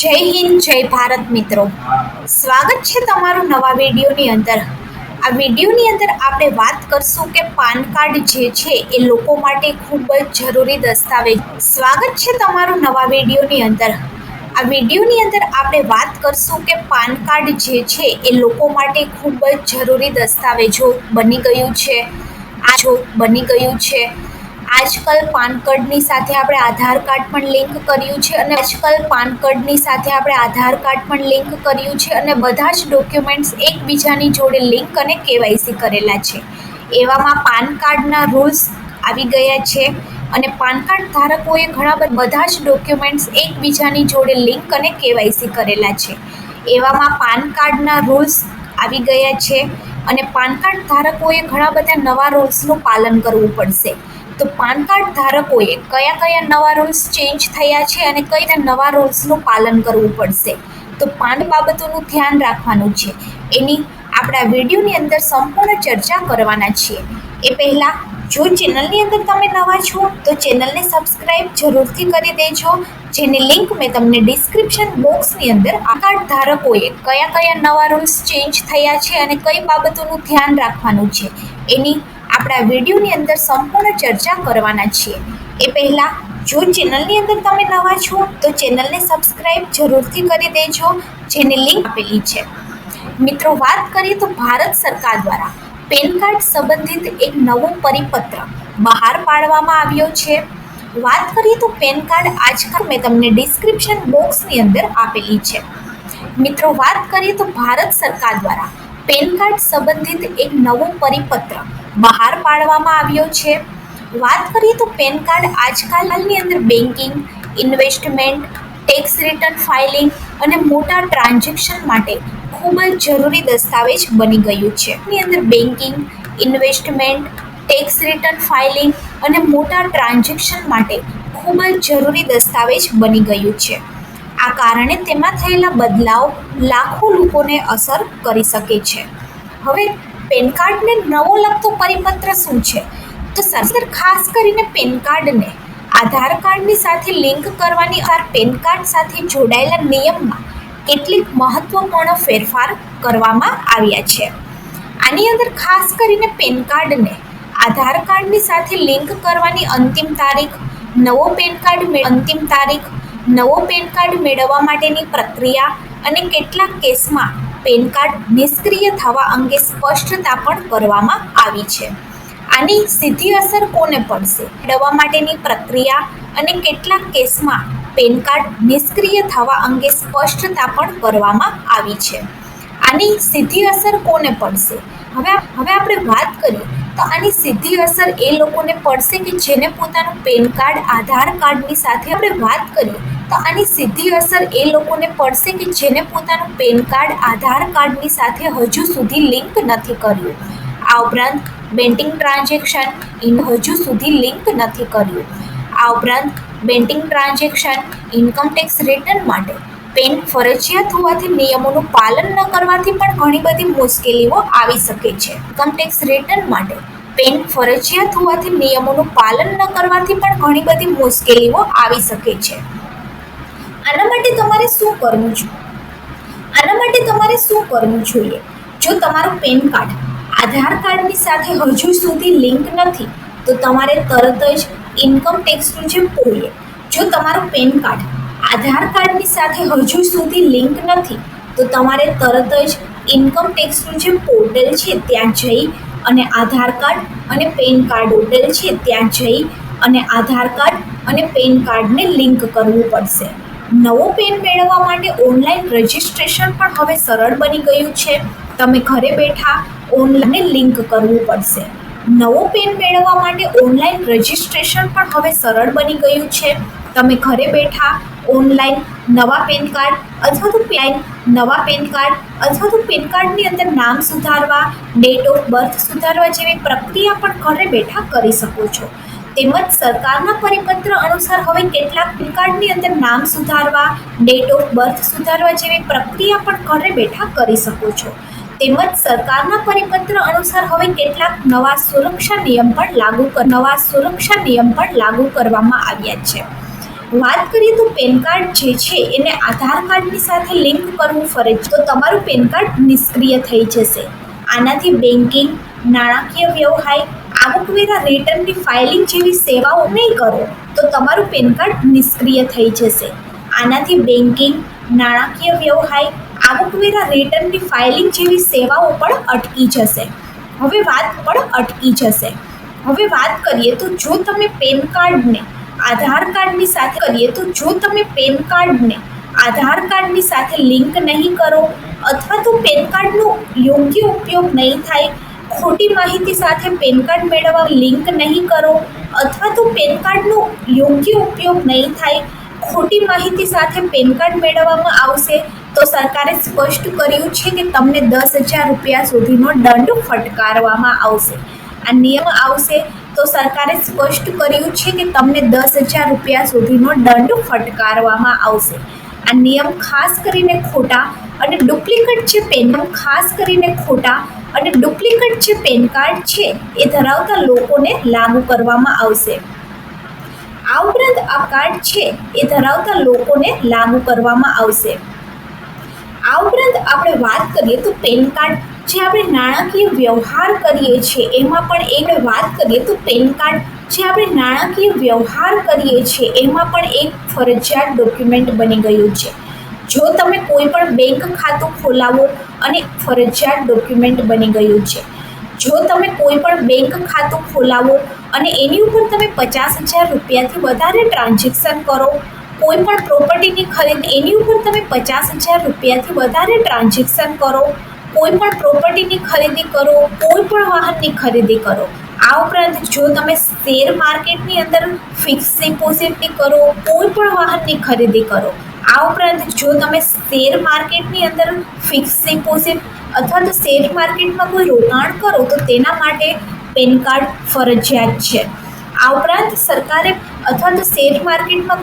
જય હિન્દ, જય ભારત મિત્રો. સ્વાગત છે તમારું નવા વિડીયોની અંદર. આ વિડીયોની અંદર આપણે વાત કરશું કે પાન કાર્ડ જે છે એ લોકો માટે ખૂબ જ જરૂરી દસ્તાવેજ. સ્વાગત છે તમારું નવા વિડીયોની અંદર. આ વિડીયોની અંદર આપણે વાત કરશું કે પાન કાર્ડ જે છે એ લોકો માટે ખૂબ જ જરૂરી દસ્તાવેજો બની ગયું છે. આ જો બની ગયું છે. આજકાલ પાન કાર્ડની સાથે આપણે આધાર કાર્ડ પણ લિંક કર્યું છે અને આજકાલ પાન કાર્ડની સાથે આપણે આધાર કાર્ડ પણ લિંક કર્યું છે અને બધા જ ડોક્યુમેન્ટ્સ એકબીજાની જોડે લિંક અને કેવાયસી કરેલા છે. એવામાં પાન કાર્ડના રૂલ્સ આવી ગયા છે અને પાન કાર્ડ ધારકોએ ઘણા બધા જ ડોક્યુમેન્ટ્સ એકબીજાની જોડે લિંક અને કેવાયસી કરેલા છે. એવામાં પાન કાર્ડના રૂલ્સ આવી ગયા છે અને પાન કાર્ડ ધારકોએ ઘણા બધા નવા રૂલ્સનું પાલન કરવું પડશે. તો પાન કાર્ડ ધારકોએ કયા કયા નવા રૂલ્સ ચેન્જ થયા છે અને કઈ રીતે નવા રૂલ્સનું પાલન કરવું પડશે? તો પાન બાબતોનું ધ્યાન રાખવાનું છે. એની આપણા વિડીયોની અંદર સંપૂર્ણ ચર્ચા કરવાના છીએ. એ પહેલાં, જો ચેનલની અંદર તમે નવા છો, તો ચેનલને સબસ્ક્રાઇબ જરૂરથી કરી દેજો, જેની લિંક મેં તમને ડિસ્ક્રિપ્શન બોક્સની અંદર આ કાર્ડ ધારકોએ કયા કયા નવા રૂલ્સ ચેન્જ થયા છે અને કઈ બાબતોનું ધ્યાન રાખવાનું છે. એની આપણા વિડીયોની અંદર સંપૂર્ણ ચર્ચા કરવાના છીએ. એ પહેલાં, જો ચેનલની અંદર તમે નવા છો, તો ચેનલને સબસ્ક્રાઈબ જરૂરથી કરી દેજો, જેની લિંક આપેલી છે. મિત્રો, વાત કરીએ તો ભારત સરકાર દ્વારા પેન કાર્ડ સંબંધિત એક નવો પરિપત્ર બહાર પાડવામાં આવ્યો છે. વાત કરીએ તો પેન કાર્ડ આજકાલ મેં તમને ડિસ્ક્રિપ્શન બોક્સની અંદર આપેલી છે. મિત્રો, વાત કરીએ તો ભારત સરકાર દ્વારા પેન કાર્ડ સંબંધિત એક નવો પરિપત્ર બહાર પાડવામાં આવ્યો છે. વાત કરીએ તો પેન કાર્ડ આજકાલની અંદર banking investment, tax return filing અને મોટા ટ્રાન્ઝેક્શન માટે ખૂબ જ જરૂરી દસ્તાવેજ બની ગયું છે. એની અંદર banking investment, tax return filing અને મોટા ટ્રાન્ઝેક્શન માટે ખૂબ જ જરૂરી દસ્તાવેજ બની ગયું છે. આ કારણે તેમાં થયેલા બદલાવ લાખો લોકોને અસર કરી શકે છે. હવે પેન કાર્ડને નવો લગતો પરિપત્ર શું છે? તો સરકાર ખાસ કરીને પેન કાર્ડને. આધાર કાર્ડની સાથે લિંક કરવાની આ પેન કાર્ડ સાથે જોડાયેલા નિયમમાં કેટલીક મહત્વપૂર્ણ ફેરફાર કરવામાં આવ્યા છે. આની અંદર ખાસ કરીને પેન કાર્ડને આધાર કાર્ડની સાથે લિંક કરવાની અંતિમ તારીખ, નવો પેન કાર્ડ અંતિમ તારીખ, નવો પેન કાર્ડ મેળવવા માટેની પ્રક્રિયા અને કેટલાક કેસમાં પેન કાર્ડ નિષ્ક્રિય થવા અંગે સ્પષ્ટતા પણ કરવામાં આવી છે. આની સીધી અસર કોને પડશે? મેળવવા માટેની પ્રક્રિયા અને કેટલાક કેસમાં પેન કાર્ડ નિષ્ક્રિય થવા અંગે સ્પષ્ટતા પણ કરવામાં આવી છે. આની સીધી અસર કોને પડશે? હવે હવે આપણે વાત કરીએ તો આની સીધી અસર એ લોકોને પડશે કે જેને પોતાનું પેન કાર્ડ, આધાર કાર્ડની સાથે આપણે વાત કરીએ તો આની સીધી અસર એ લોકોને પડશે કે જેને પોતાનું પેન કાર્ડ, આધાર કાર્ડની સાથે હજુ સુધી લિંક નથી કર્યું. આ ઉપરાંત બેન્કિંગ ટ્રાન્ઝેક્શન ઇન હજુ સુધી લિંક નથી કર્યું. આ ઉપરાંત banking transaction income tax return માટે પેન ફરજિયાત હોવાથી નિયમોનું પાલન ન કરવાથી પણ ઘણી બધી મુશ્કેલીઓ આવી શકે છે. ઇન્કમ ટેક્સ રિટર્ન માટે પેન ફરજિયાત હોવાથી નિયમોનું પાલન ન કરવાથી પણ ઘણી બધી મુશ્કેલીઓ આવી શકે છે. આના માટે તમારે શું કરવું જોઈએ? આના માટે તમારે શું કરવું જોઈએ? જો તમારું પેન કાર્ડ આધાર કાર્ડની સાથે હજુ સુધી લિંક નથી, તો તમારે તરત જ ઇન્કમ ટેક્સનું જે પોલીએ જો તમારું પેન કાર્ડ આધાર કાર્ડની સાથે હજુ સુધી લિંક નથી, તો તમારે તરત જ ઇન્કમ ટેક્સનું જે પોર્ટલ છે, ત્યાં જઈ અને આધાર કાર્ડ અને પેન કાર્ડ પોર્ટલ છે, ત્યાં જઈ અને આધાર કાર્ડ અને પેન કાર્ડને લિંક કરવું પડશે. નવો પેન મેળવવા માટે ઓનલાઈન રજિસ્ટ્રેશન પણ હવે સરળ બની ગયું છે. તમે ઘરે બેઠા ઓનલાઈન લિંક કરવું પડશે. નવો પેન મેળવવા માટે ઓનલાઈન રજિસ્ટ્રેશન પણ હવે સરળ બની ગયું છે. તમે ઘરે બેઠા ઓનલાઈન નવા પેન કાર્ડ અથવા તો પેન નવા પેન કાર્ડ અથવા તો પેન કાર્ડની અંદર નામ સુધારવા ડેટ ઓફ બર્થ સુધારવા જેવી પ્રક્રિયા પણ ઘરે બેઠા કરી શકો છો. તેમજ સરકારના પરિપત્ર અનુસાર હવે કેટલાક પેન કાર્ડની અંદર નામ સુધારવા ડેટ ઓફ બર્થ સુધારવા જેવી પ્રક્રિયા પણ ઘરે બેઠા કરી શકો છો. તેમજ સરકારના પરિપત્ર અનુસાર હવે કેટલાક નવા સુરક્ષા નિયમ પણ લાગુ નવા સુરક્ષા નિયમ પણ લાગુ કરવામાં આવ્યા છે. વાત કરીએ તો પેન કાર્ડ જે છે એને આધાર કાર્ડની સાથે લિંક કરવું ફરજ તો તમારું પેન કાર્ડ નિષ્ક્રિય થઈ જશે. આનાથી બેન્કિંગ નાણાકીય વ્યવહાર આવકવેરા રિટર્નની ફાઇલિંગ જેવી સેવાઓ નહીં કરો, તો તમારું પેન કાર્ડ નિષ્ક્રિય થઈ જશે. આનાથી બેન્કિંગ નાણાકીય વ્યવહાર આવકવેરા રિટર્નની ફાઇલિંગ જેવી સેવાઓ પણ અટકી જશે. હવે વાત પણ અટકી જશે. હવે વાત કરીએ તો જો તમે પેન કાર્ડને આધાર કાર્ડની સાથે કરીએ તો જો તમે પેન કાર્ડને આધાર કાર્ડની સાથે લિંક નહીં કરો, અથવા તો પેન કાર્ડનો યોગ્ય ઉપયોગ નહીં થાય ખોટી માહિતી સાથે પેન કાર્ડ મેળવવા લિંક નહીં કરો અથવા તો પેન કાર્ડનો યોગ્ય ઉપયોગ નહીં થાય. ખોટી માહિતી સાથે પેન કાર્ડ મેળવવામાં આવશે તો સરકારે સ્પષ્ટ કર્યું છે કે તમને દસ હજાર રૂપિયા સુધીનો દંડ ફટકારવામાં આવશે. આ નિયમ આવશે તો સરકારે સ્પષ્ટ કર્યું છે કે તમને દસ હજાર રૂપિયા સુધીનો દંડ ફટકારવામાં આવશે. આ નિયમ ખાસ કરીને ખોટા અને ડુપ્લિકેટ જે પેન ખાસ કરીને ખોટા અને ડુપ્લિકેટ જે પેન કાર્ડ છે એ ધરાવતા લોકોને લાગુ કરવામાં આવશે. આ ઉપરાંત આ કાર્ડ છે એ ધરાવતા લોકોને લાગુ કરવામાં આવશે. આ ઉપરાંત આપણે વાત કરીએ તો પેન કાર્ડ જે આપણે નાણાકીય વ્યવહાર કરીએ છીએ એમાં પણ એક વાત કરીએ તો પેન કાર્ડ જે આપણે નાણાકીય વ્યવહાર કરીએ છીએ, એમાં પણ એક ફરજિયાત ડોક્યુમેન્ટ બની ગયું છે. જો તમે કોઈ પણ બેંક ખાતું ખોલાવો અને ફરજિયાત ડોક્યુમેન્ટ બની ગયું છે. જો તમે કોઈ પણ બેંક ખાતું ખોલાવો અને એની ઉપર તમે પચાસ હજાર રૂપિયાથી વધારે ટ્રાન્ઝેક્શન કરો, કોઈ પણ પ્રોપર્ટીની ખરીદ એની ઉપર તમે પચાસ હજાર રૂપિયાથી વધારે ટ્રાન્ઝેક્શન કરો, કોઈ પણ પ્રોપર્ટીની ખરીદી કરો, કોઈ પણ વાહનની ખરીદી કરો. આ ઉપરાંત જો તમે શેર માર્કેટની અંદર ફિક્સ ડિપોઝિટની કરો, કોઈ પણ વાહનની ખરીદી કરો, આ ઉપરાંત જો તમે શેર માર્કેટની અંદર ફિક્સ ડિપોઝિટ અથવા તો શેર માર્કેટમાં કોઈ રોકાણ કરો, તો તેના માટે પેન કાર્ડ ફરજિયાત છે. આ ઉપરાંત સરકારે અથવા તો શેર માર્કેટમાં